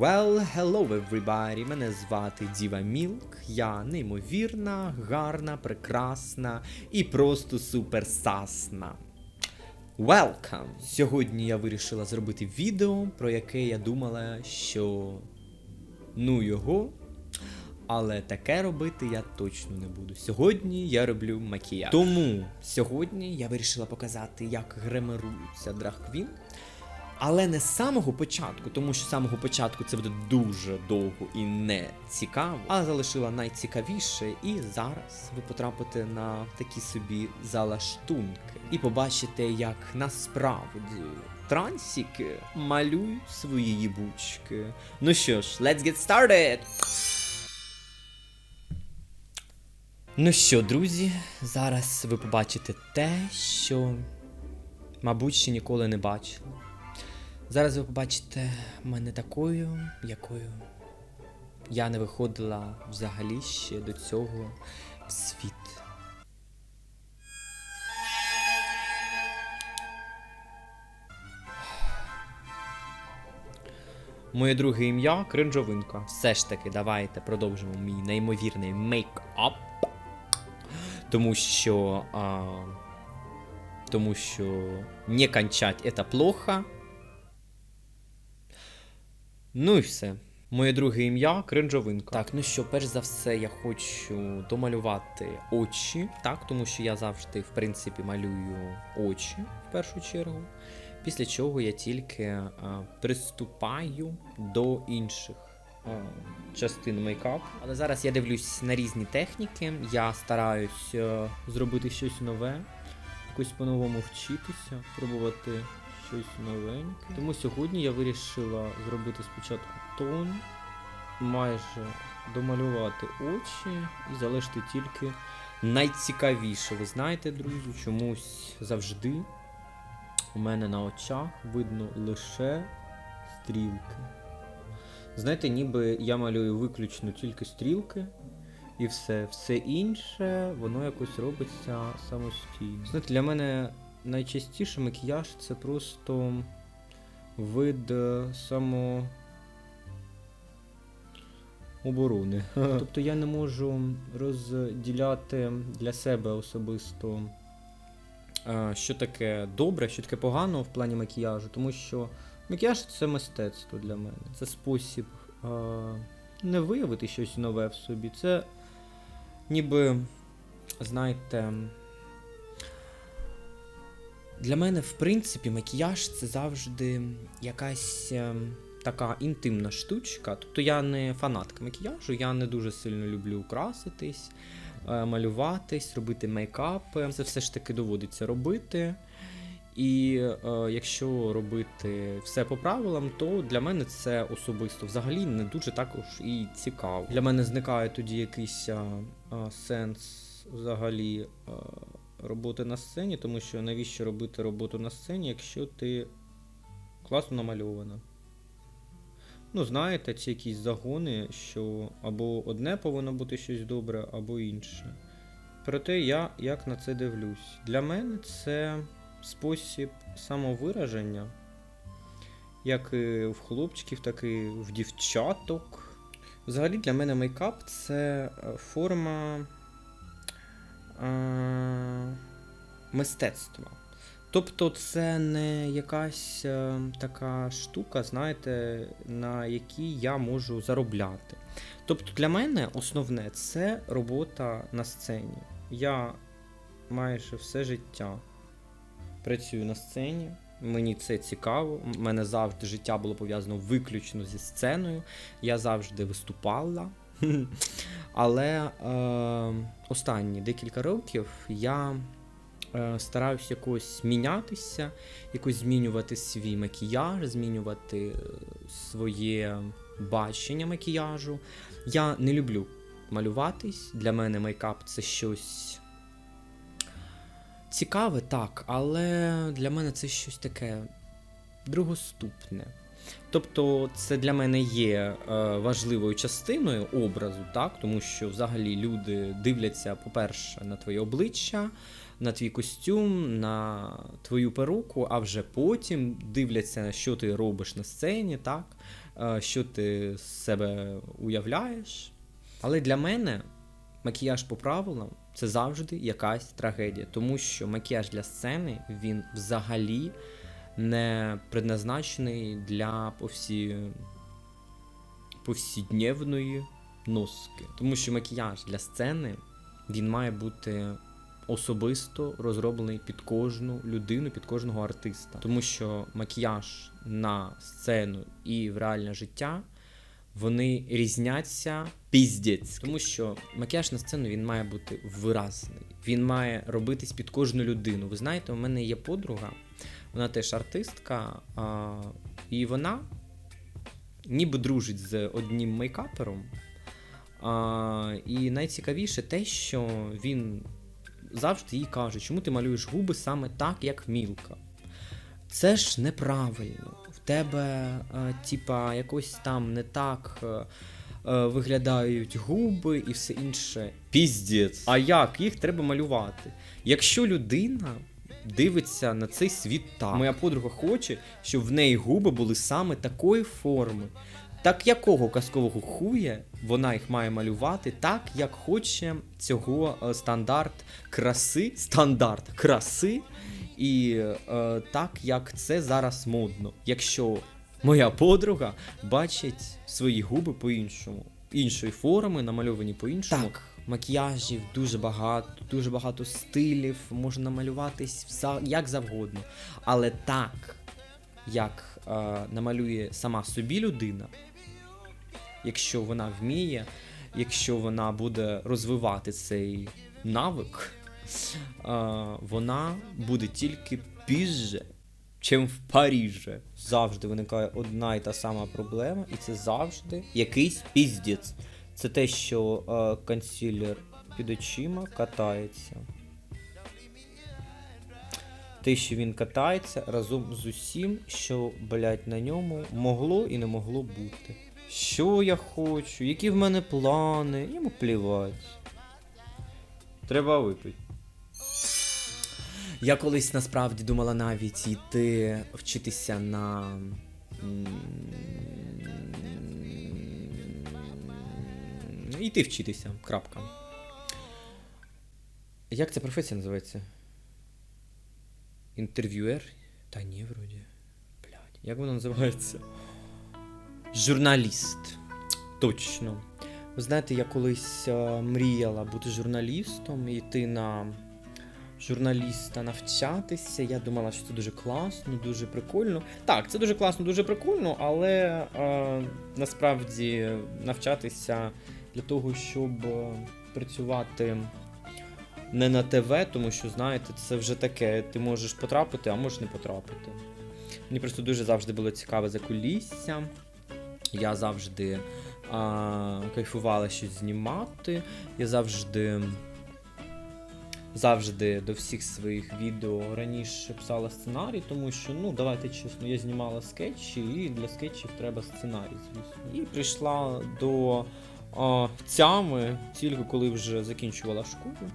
Well, hello everybody, мене звати Діва Мілк. Я неймовірна, гарна, прекрасна і просто суперсасна. Welcome! Сьогодні я вирішила зробити відео, про яке я думала, що ну його. Але таке робити я точно не буду. Сьогодні я роблю макіяж. Тому сьогодні я вирішила показати, як гримирується драг-квін. Але не з самого початку, тому що з самого початку це буде дуже довго і не цікаво. А залишила найцікавіше, і зараз ви потрапите на такі собі залаштунки і побачите, як насправді трансіки малюють свої їбучки. Ну що ж, let's get started! Ну що, друзі, зараз ви побачите те, що, мабуть, ще ніколи не бачили. Зараз ви побачите мене такою, якою я не виходила взагалі ще до цього в світ. Моє друге ім'я кринжовинка. Все ж таки, давайте продовжимо мій неймовірний мейкап. Тому що. А, тому що не кончать это плохо. Ну і все. Моє друге ім'я кринжовинка. Так, ну що, перш за все, я хочу домалювати очі, так, тому що я завжди, в принципі, малюю очі в першу чергу. Після чого я тільки а, приступаю до інших а, частин мейкапу. Але зараз я дивлюсь на різні техніки. Я стараюсь а, зробити щось нове, якось по-новому вчитися, пробувати щось новеньке. Тому сьогодні я вирішила зробити спочатку тон, майже домалювати очі і залишити тільки найцікавіше. Ви знаєте, друзі, чомусь завжди у мене на очах видно лише стрілки. Знаєте, ніби я малюю виключно тільки стрілки. І все, все інше, воно якось робиться самостійно. Знаєте, для мене найчастіше макіяж це просто вид е, само. оборони. тобто я не можу розділяти для себе особисто, е, що таке добре, що таке погано в плані макіяжу, тому що макіяж це мистецтво для мене. Це спосіб е, не виявити щось нове в собі. Це ніби, знаєте. Для мене, в принципі, макіяж це завжди якась е, така інтимна штучка. Тобто я не фанатка макіяжу, я не дуже сильно люблю краситись, е, малюватись, робити мейкапи. Це все ж таки доводиться робити. І е, якщо робити все по правилам, то для мене це особисто взагалі не дуже також і цікаво. Для мене зникає тоді якийсь а, а, сенс взагалі. А, роботи на сцені, тому що навіщо робити роботу на сцені, якщо ти класно намальована. Ну, знаєте, ці якісь загони, що або одне повинно бути щось добре, або інше. Проте я як на це дивлюсь. Для мене це спосіб самовираження, як і в хлопчиків, так і в дівчаток. Взагалі для мене мейкап це форма мистецтва. Тобто це не якась е, така штука, знаєте, на якій я можу заробляти. Тобто для мене основне це робота на сцені. Я майже все життя працюю на сцені. Мені це цікаво. У мене завжди життя було пов'язано виключно зі сценою. Я завжди виступала. Але е, останні декілька років я е, стараюся якось мінятися, якось змінювати свій макіяж, змінювати е, своє бачення макіяжу. Я не люблю малюватись. Для мене мейкап це щось цікаве, так, але для мене це щось таке другоступне. Тобто це для мене є е, важливою частиною образу, так? тому що взагалі люди дивляться, по-перше, на твоє обличчя, на твій костюм, на твою перуку, а вже потім дивляться, що ти робиш на сцені, так? е, що ти з себе уявляєш. Але для мене макіяж по правилам це завжди якась трагедія, тому що макіяж для сцени він взагалі не предназначений для повсі... повсідневної носки. Тому що макіяж для сцени він має бути особисто розроблений під кожну людину, під кожного артиста. Тому що макіяж на сцену і в реальне життя вони різняться піздець. Тому що макіяж на сцену він має бути виразний. Він має робитись під кожну людину. Ви знаєте, у мене є подруга, вона теж артистка, а, і вона ніби дружить з одним мейкапером. А, і найцікавіше те, що він завжди їй каже, чому ти малюєш губи саме так, як мілка. Це ж неправильно. В тебе, е, типа, якось там не так е, е, виглядають губи і все інше. Піздець. А як? Їх треба малювати. Якщо людина дивиться на цей світ так, моя подруга хоче, щоб в неї губи були саме такої форми. Так якого казкового хуя вона їх має малювати так, як хоче цього е, стандарт краси, стандарт краси, і е, так, як це зараз модно. Якщо моя подруга бачить свої губи по-іншому, іншої форми, намальовані по-іншому. Так, макіяжів дуже багато, дуже багато стилів, можна намалюватись як завгодно. Але так, як е, намалює сама собі людина, якщо вона вміє, якщо вона буде розвивати цей навик, е, вона буде тільки пізже, чим в Парижі. Завжди виникає одна і та сама проблема, і це завжди якийсь піздець. Це те, що е, консилер під очима катається. Те, що він катається разом з усім, що, блядь, на ньому могло і не могло бути. Що я хочу, які в мене плани, йому плівать. Треба випити. Я колись насправді думала навіть йти вчитися на. Йти вчитися. Крапка. Як ця професія називається? Інтерв'юер? Та ні, вроді. Блядь, як вона називається? Журналіст. Точно. Ви знаєте, я колись е, мріяла бути журналістом і йти на журналіста навчатися. Я думала, що це дуже класно, дуже прикольно. Так, це дуже класно, дуже прикольно, але е, насправді навчатися для того, щоб е, працювати не на ТВ, тому що, знаєте, це вже таке. Ти можеш потрапити, а можеш не потрапити. Мені просто дуже завжди було цікаве за кулісся. Я завжди а, кайфувала щось знімати. Я завжди. Завжди до всіх своїх відео раніше писала сценарій, тому що, ну, давайте чесно, я знімала скетчі, і для скетчів треба сценарій, звісно. І прийшла до а, тями тільки коли вже закінчувала школу.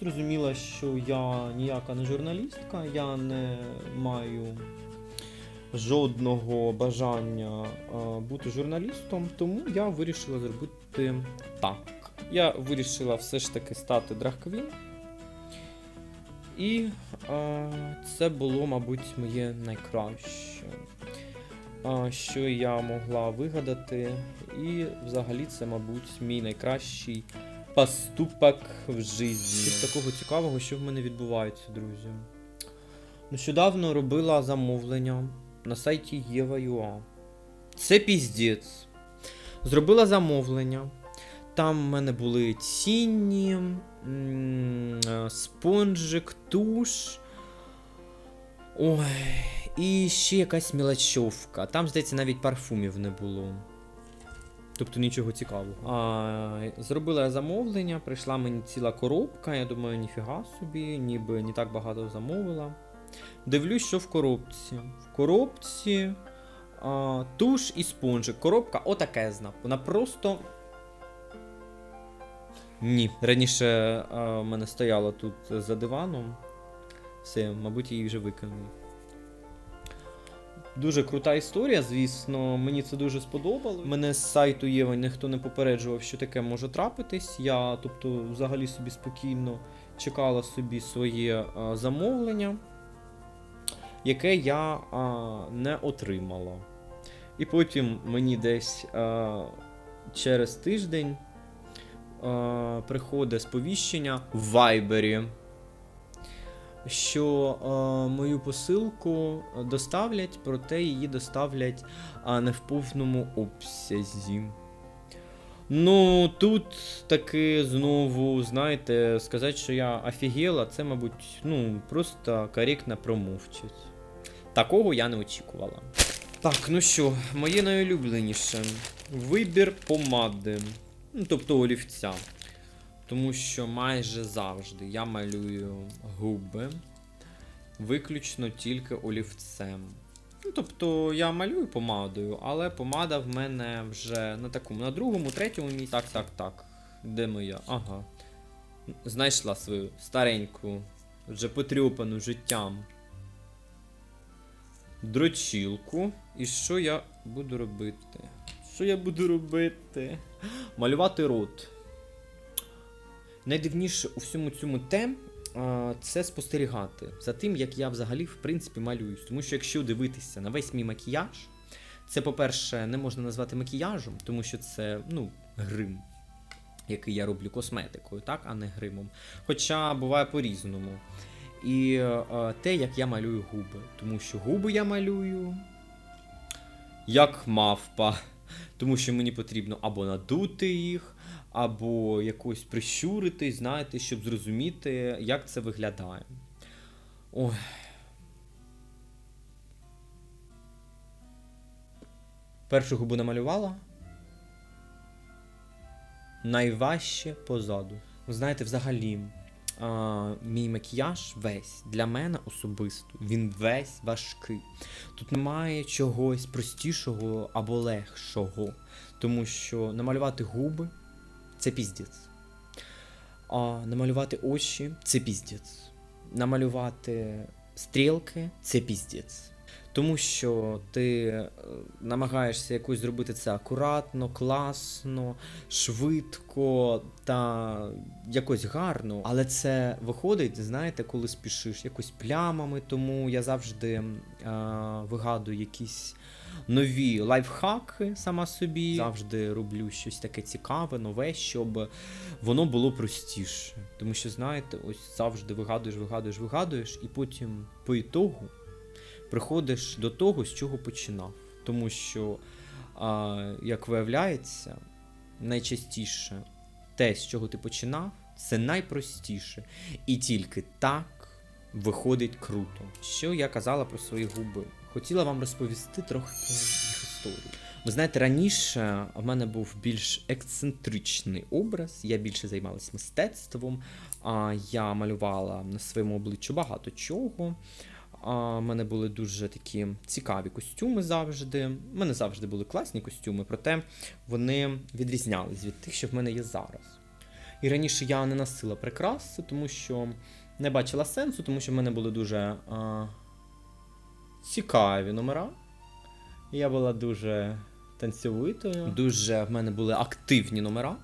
Зрозуміла, що я ніяка не журналістка, я не маю жодного бажання бути журналістом, тому я вирішила зробити так. Я вирішила все ж таки стати драг-квін. І а, це було, мабуть, моє найкраще, що я могла вигадати. І взагалі це, мабуть, мій найкращий поступок в житті. З такого цікавого, що в мене відбувається, друзі. Нещодавно робила замовлення на сайті Єва.ua. Це піздець. Зробила замовлення. Там в мене були тіні, е, спонжик, туш. Ой, і ще якась мілочовка. Там, здається, навіть парфумів не було. Тобто нічого цікавого. А, зробила замовлення, прийшла мені ціла коробка. Я думаю, ніфіга собі, ніби не так багато замовила. Дивлюсь, що в коробці. В коробці а, туш і спонжик. Коробка отакезна. Вона просто. Ні. Раніше а, в мене стояла тут за диваном. Все, мабуть, її вже викинули. Дуже крута історія, звісно, мені це дуже сподобалось. Мене з сайту Єва ніхто не попереджував, що таке може трапитись. Я, тобто, взагалі собі спокійно чекала собі своє а, замовлення, яке я а, не отримала. І потім мені десь а, через тиждень а, приходить сповіщення в Вайбері що е, мою посилку доставлять, проте її доставлять а, не в повному обсязі. Ну, тут таки знову, знаєте, сказати, що я офігела, це, мабуть, ну, просто коректно промовчать. Такого я не очікувала. Так, ну що, моє найулюбленіше. Вибір помади. Ну, тобто олівця. Тому що майже завжди я малюю губи виключно тільки олівцем. Ну, тобто я малюю помадою, але помада в мене вже на такому, на другому, третьому місці. Так, так, так. Де моя? Ага. Знайшла свою стареньку, вже потрюпану життям. Дрочілку. І що я буду робити? Що я буду робити? Малювати рот. Найдивніше у всьому цьому те, це спостерігати за тим, як я взагалі в принципі малююсь. Тому що якщо дивитися на весь мій макіяж, це, по-перше, не можна назвати макіяжем, тому що це ну, грим, який я роблю косметикою, так, а не гримом. Хоча буває по-різному. І е, те, як я малюю губи. Тому що губи я малюю як мавпа. Тому що мені потрібно або надути їх, або якось прищурити, знаєте, щоб зрозуміти, як це виглядає. Ой. Першу губу намалювала. Найважче позаду. Ви знаєте, взагалі, а, мій макіяж весь для мене особисто, він весь важкий. Тут немає чогось простішого або легшого, тому що намалювати губи це піздець. А намалювати очі це піздець. Намалювати стрілки це піздець. Тому що ти е, намагаєшся якось зробити це акуратно, класно, швидко та якось гарно. Але це виходить, знаєте, коли спішиш якось плямами. Тому я завжди е, вигадую якісь нові лайфхаки сама собі. Завжди роблю щось таке цікаве, нове, щоб воно було простіше. Тому що, знаєте, ось завжди вигадуєш, вигадуєш, вигадуєш, і потім по ітогу приходиш до того, з чого починав. Тому що, а, як виявляється, найчастіше те, з чого ти починав, це найпростіше. І тільки так виходить круто. Що я казала про свої губи? Хотіла вам розповісти трохи про їх історію. Ви знаєте, раніше в мене був більш ексцентричний образ, я більше займалась мистецтвом, я малювала на своєму обличчю багато чого. В мене були дуже такі цікаві костюми завжди. У мене завжди були класні костюми, проте вони відрізнялись від тих, що в мене є зараз. І раніше я не носила прикраси, тому що не бачила сенсу, тому що в мене були дуже цікаві номера. Я була дуже танцьовитою, дуже в мене були активні номера.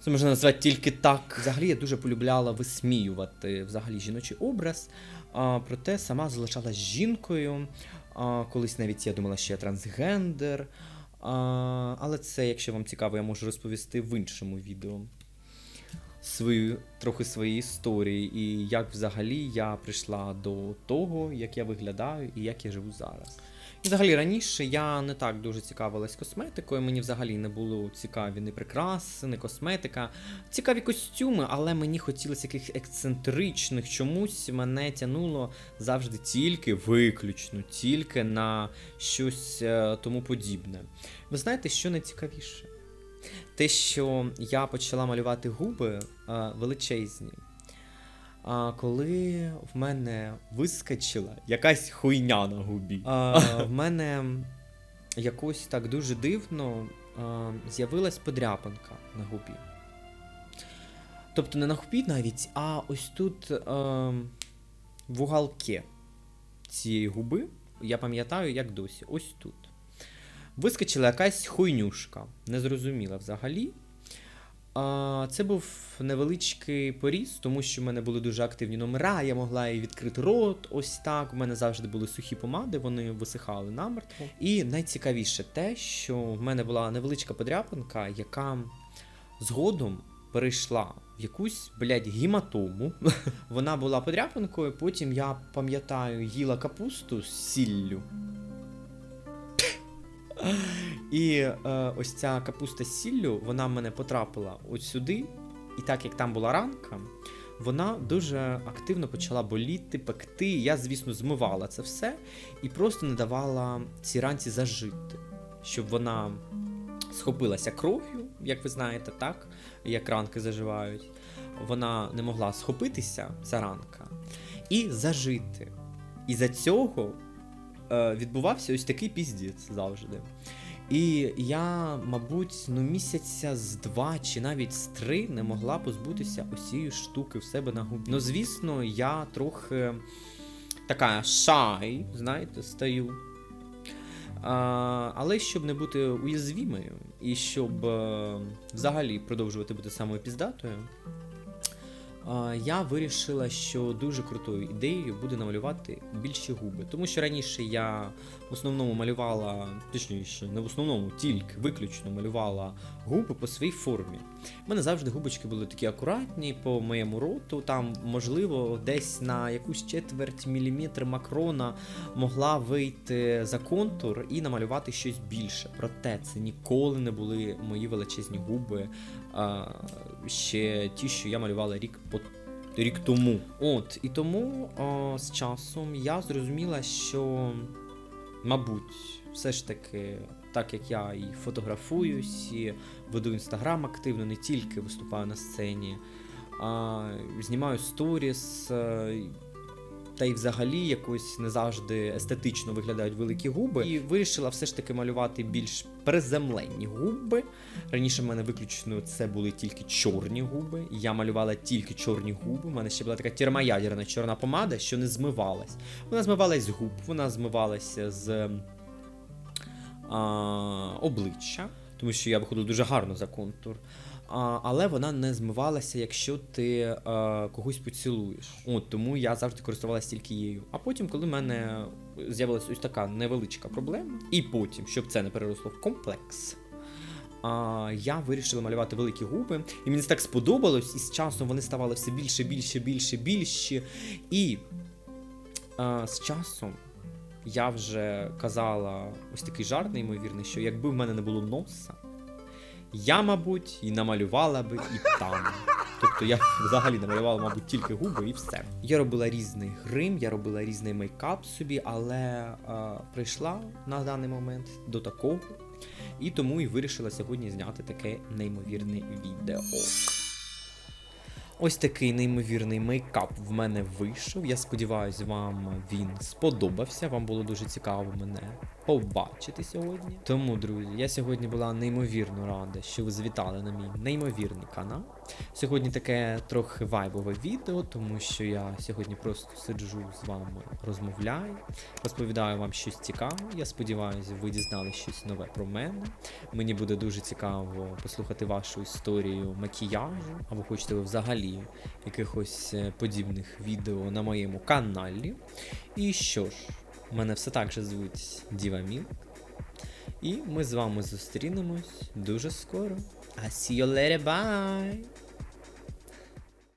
Це можна назвати тільки так. Взагалі я дуже полюбляла висміювати взагалі жіночий образ. А, проте сама залишалась жінкою. А, колись навіть я думала, що я трансгендер. А, але це, якщо вам цікаво, я можу розповісти в іншому відео свою, трохи свої історії, і як взагалі я прийшла до того, як я виглядаю і як я живу зараз. І взагалі раніше я не так дуже цікавилась косметикою, мені взагалі не було цікаві ні прикраси, ні косметика. Цікаві костюми, але мені хотілося якихось ексцентричних. Чомусь мене тянуло завжди тільки виключно, тільки на щось е, тому подібне. Ви знаєте, що найцікавіше? Те, що я почала малювати губи е, величезні. А коли в мене вискочила якась хуйня на губі, а, в мене якось так дуже дивно а, з'явилась подряпинка на губі. Тобто не на губі навіть, а ось тут а, в уголке цієї губи я пам'ятаю, як досі. Ось тут. Вискочила якась хуйнюшка. Незрозуміла взагалі. А, Це був невеличкий поріз, тому що в мене були дуже активні номера, я могла і відкрити рот, ось так. У мене завжди були сухі помади, вони висихали намертво. І найцікавіше те, що в мене була невеличка подряпинка, яка згодом перейшла в якусь, блядь, гематому. Вона була подряпинкою, потім я пам'ятаю, їла капусту з сіллю. І е, ось ця капуста з сіллю, вона в мене потрапила от сюди, і так як там була ранка, вона дуже активно почала боліти, пекти. Я, звісно, змивала це все і просто не давала цій ранці зажити, щоб вона схопилася кров'ю, як ви знаєте, так, як ранки заживають. Вона не могла схопитися, ця ранка, і зажити. І за цього відбувався ось такий піздець завжди. І я, мабуть, ну місяця з два чи навіть з три не могла позбутися усієї штуки в себе на губі. Ну, звісно, я трохи така шай, знаєте, стаю. А, але щоб не бути уязвімою і щоб е, взагалі продовжувати бути самою піздатою, а, я вирішила, що дуже крутою ідеєю буде намалювати більші губи. Тому що раніше я в основному малювала, точніше, не в основному, тільки виключно малювала губи по своїй формі. У мене завжди губочки були такі акуратні по моєму роту. Там, можливо, десь на якусь четверть міліметр макрона могла вийти за контур і намалювати щось більше. Проте це ніколи не були мої величезні губи. А, ще ті, що я малювала рік по. Рік тому. От, і тому о, з часом я зрозуміла, що, мабуть, все ж таки, так як я і фотографуюсь, і веду інстаграм активно, не тільки виступаю на сцені, а знімаю сторіс. е, Та й взагалі якось не завжди естетично виглядають великі губи. І вирішила все ж таки малювати більш приземленні губи. Раніше в мене виключно це були тільки чорні губи. Я малювала тільки чорні губи. У мене ще була така термоядерна чорна помада, що не змивалась. Вона змивалась з губ, вона змивалася з а, обличчя, тому що я виходив дуже гарно за контур. А, але вона не змивалася, якщо ти а, когось поцілуєш. От тому я завжди користувалася тільки її. А потім, коли в мене з'явилася ось така невеличка проблема, і потім, щоб це не переросло в комплекс. А, я вирішила малювати великі губи, і мені це так сподобалось, і з часом вони ставали все більше, більше, більше, більше. І а, з часом я вже казала ось такий жарт неймовірний, що якби в мене не було носа, я, мабуть, і намалювала би і там. Тобто я взагалі намалювала, мабуть, тільки губи і все. Я робила різний грим, я робила різний мейкап собі, але е, прийшла на даний момент до такого. І тому і вирішила сьогодні зняти таке неймовірне відео. Ось такий неймовірний мейкап в мене вийшов. Я сподіваюся, вам він сподобався. Вам було дуже цікаво мене побачити сьогодні. Тому, друзі, я сьогодні була неймовірно рада, що ви завітали на мій неймовірний канал. Сьогодні таке трохи вайбове відео, тому що я сьогодні просто сиджу з вами, розмовляю, розповідаю вам щось цікаве. Я сподіваюся, ви дізнали щось нове про мене. Мені буде дуже цікаво послухати вашу історію макіяжу, або хочете ви взагалі якихось е, подібних відео на моєму каналі. І що ж, мене все так же звуть Діва Мілк. І ми з вами зустрінемось дуже скоро. You later, bye!